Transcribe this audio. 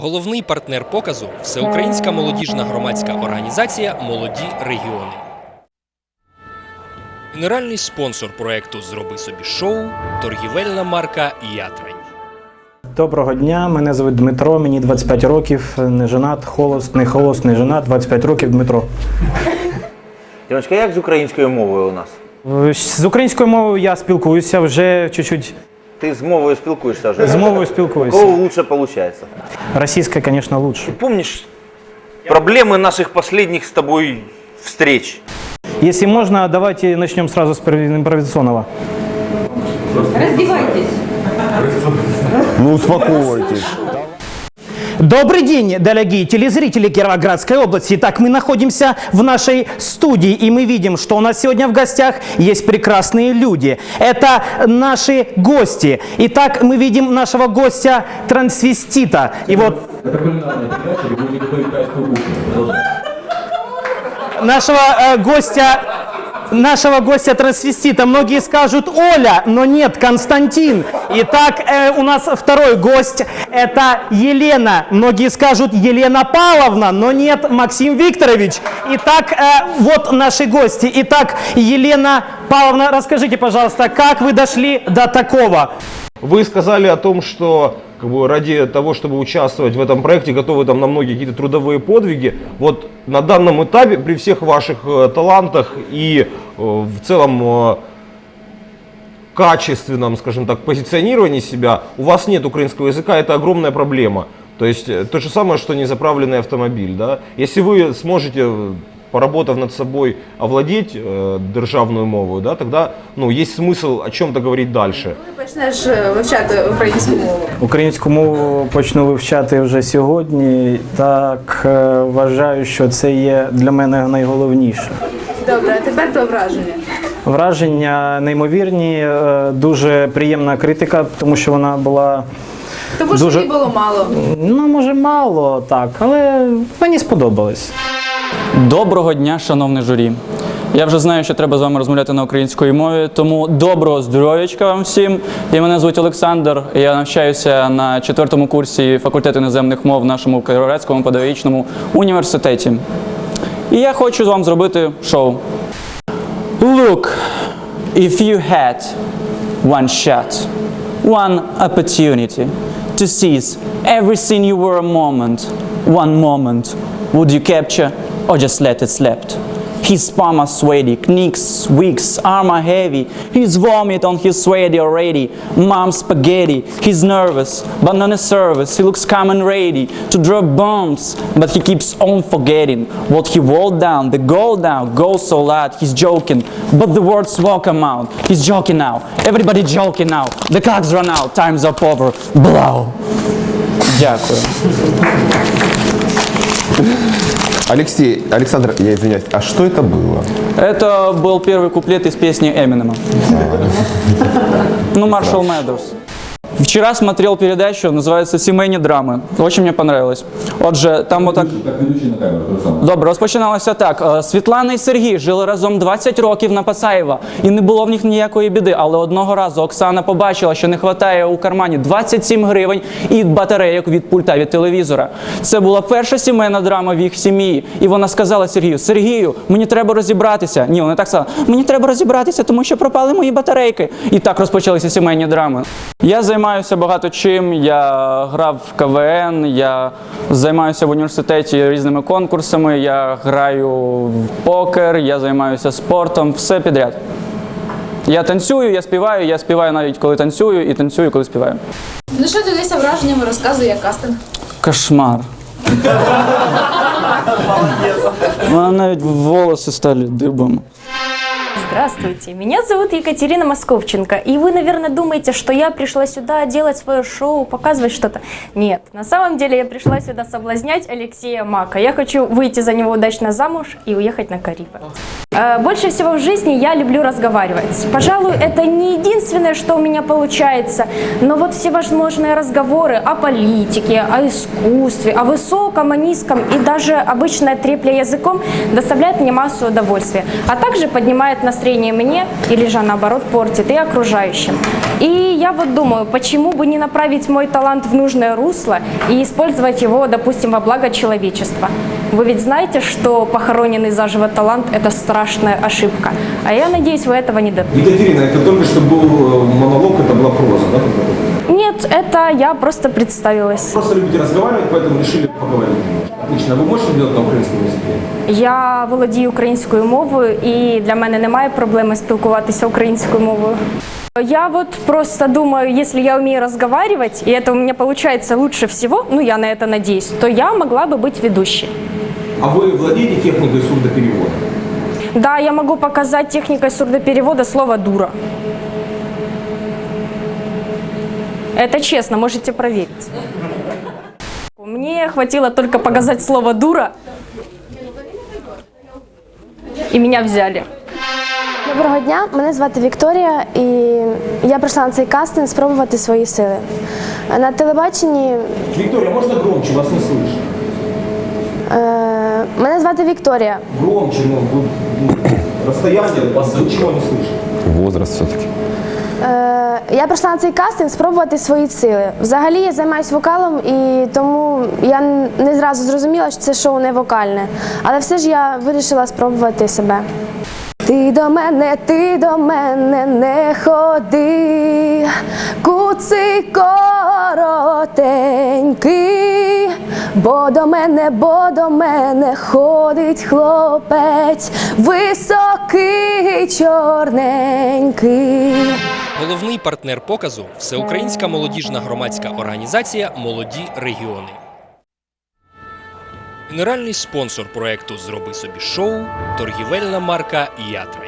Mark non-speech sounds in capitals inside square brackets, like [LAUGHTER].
Головний партнер показу всеукраїнська молодіжна громадська організація Молоді регіони. Генеральний спонсор проекту Зроби собі шоу торгівельна марка Ятрань. Доброго дня, мене звуть Дмитро, мені 25 років, не женат, холост, не холост, не женат, 25 років Дмитро. Дімочка, як з українською мовою у нас? З українською мовою я спілкуюся вже чуть-чуть. Ти з мовою спілкуєшся вже? З мовою Кого спілкуюся. лучше получается? Російська, звісно, лучше. Помнишь проблемы наших последних с тобой встреч? Если можно, давайте начнем сразу с импровизационного. Раздевайтесь. Ну успокойтесь. Добрый день, дорогие телезрители Кировоградской области. Итак, мы находимся в нашей студии, и мы видим, что у нас сегодня в гостях есть прекрасные люди. Это наши гости. Итак, мы видим нашего гостя трансвестита. И вот нашего э, гостя нашего гостя трансвестита. Многие скажут Оля, но нет, Константин. Итак, э, у нас второй гость это Елена. Многие скажут Елена Павловна, но нет, Максим Викторович. Итак, э, вот наши гости. Итак, Елена Павловна, расскажите, пожалуйста, как вы дошли до такого? Вы сказали о том, что как бы, ради того, чтобы участвовать в этом проекте, готовы там на многие какие-то трудовые подвиги. Вот на данном этапе, при всех ваших э, талантах и э, в целом э, качественном, скажем так, позиционировании себя, у вас нет украинского языка, это огромная проблема. То есть э, то же самое, что незаправленный автомобиль. Да? Если вы сможете, э, поработав над собой, овладеть э, державную мову, да, тогда ну, есть смысл о чем-то говорить дальше. Ти почнеш е, вивчати українську мову. Українську мову почну вивчати вже сьогодні. Так е, вважаю, що це є для мене найголовніше. Добре, а тепер про враження. Враження неймовірні, е, дуже приємна критика, тому що вона була Тому що Дуже- їй було мало. ну може мало так, але мені сподобалось. Доброго дня, шановне журі. Я вже знаю, що треба з вами розмовляти на українській мові, тому доброго здоров'ячка вам всім. І мене звуть Олександр. Я навчаюся на четвертому курсі факультету іноземних мов в нашому Кіровоградському педагогічному університеті. І я хочу з вам зробити шоу. Look, if you had one shot, one opportunity to seize everything you were a moment, one moment, would you capture or just let it slip? His palm are sweaty, knees weak, arm are heavy. He's vomit on his sweaty already. Mom spaghetti. He's nervous, but not a service. He looks calm and ready to drop bombs, but he keeps on forgetting what he wrote down. The goal down goes so loud. He's joking, but the words won't come out. He's joking now. Everybody joking now. The clocks run out. Time's up over. Blow. Дякую. Алексей, Александр, я извиняюсь, а что это было? Это был первый куплет из песни Эминема. Ну, Маршал Медоуз. Вчера смотрел передачу, називається Сімейні драми. Очень мені понравилось. Отже, там отак. Добре, розпочиналося так. Е, Світлана і Сергій жили разом 20 років на Пасаєва, і не було в них ніякої біди. Але одного разу Оксана побачила, що не вистачає у кармані 27 гривень і батарейок від пульта від телевізора. Це була перша сімейна драма в їх сім'ї. І вона сказала Сергію: Сергію, мені треба розібратися. Ні, вона так сказала, мені треба розібратися, тому що пропали мої батарейки. І так розпочалися сімейні драми. Я займаюся багато чим. Я грав в КВН, я займаюся в університеті різними конкурсами, я граю в покер, я займаюся спортом, все підряд. Я танцюю, я співаю, я співаю навіть коли танцюю, і танцюю, коли співаю. Ну що ділися враженнями, розказуй, як кастинг. Кошмар. [LAUGHS] У мене навіть волоси стали дибом. Здравствуйте, меня зовут Екатерина Московченко, и вы, наверное, думаете, что я пришла сюда делать свое шоу, показывать что-то. Нет, на самом деле я пришла сюда соблазнять Алексея Мака. Я хочу выйти за него удачно замуж и уехать на Карибы. Э, Больше всего в жизни я люблю разговаривать. Пожалуй, это не единственное, что у меня получается, но вот всевозможные разговоры о политике, о искусстве, о высоком, о низком и даже обычная трепля языком доставляет мне массу удовольствия, а также поднимает настроение настроение мне или же наоборот портит и окружающим. И я вот думаю, почему бы не направить мой талант в нужное русло и использовать его, допустим, во благо человечества. Вы ведь знаете, что похороненный заживо талант – это страшная ошибка. А я надеюсь, вы этого не допустите. Екатерина, это только что был э, монолог, это была проза, да? Нет, это я просто представилась. Просто любите разговаривать, поэтому решили поговорить. Отлично. Вы можете делать на украинском языке? Я володію українською мовою, і для мене немає проблеми спілкуватися українською мовою. Я вот просто думаю, если я умею разговаривать, и это у меня получается лучше всего, ну я на это надеюсь, то я могла бы быть ведущей. А вы владеете техникой сурдоперевода? Да, я могу показать техникой сурдоперевода слово «дура». Это честно, можете проверить. Мне хватило только показать слово «дура», и меня взяли. Доброго дня, мене звати Вікторія, і я прийшла на цей кастинг спробувати свої сили. На телебаченні Виктория, можно громче? Вас не слышно. е, мене звати Вікторія. Громче, ну, вы, ну, расстояние, ничего не слышно. Возраст все-таки. Е, я прийшла на цей кастинг спробувати свої сили. Взагалі я займаюся вокалом, і тому я не зразу зрозуміла, що це шоу не вокальне. Але все ж я вирішила спробувати себе. Ти до мене, ти до мене не ходи, куций коротенький, бо до мене, бо до мене ходить хлопець, високий чорненький. Головний партнер показу всеукраїнська молодіжна громадська організація Молоді регіони. Генеральний спонсор проекту Зроби собі шоу торгівельна марка Ятрей.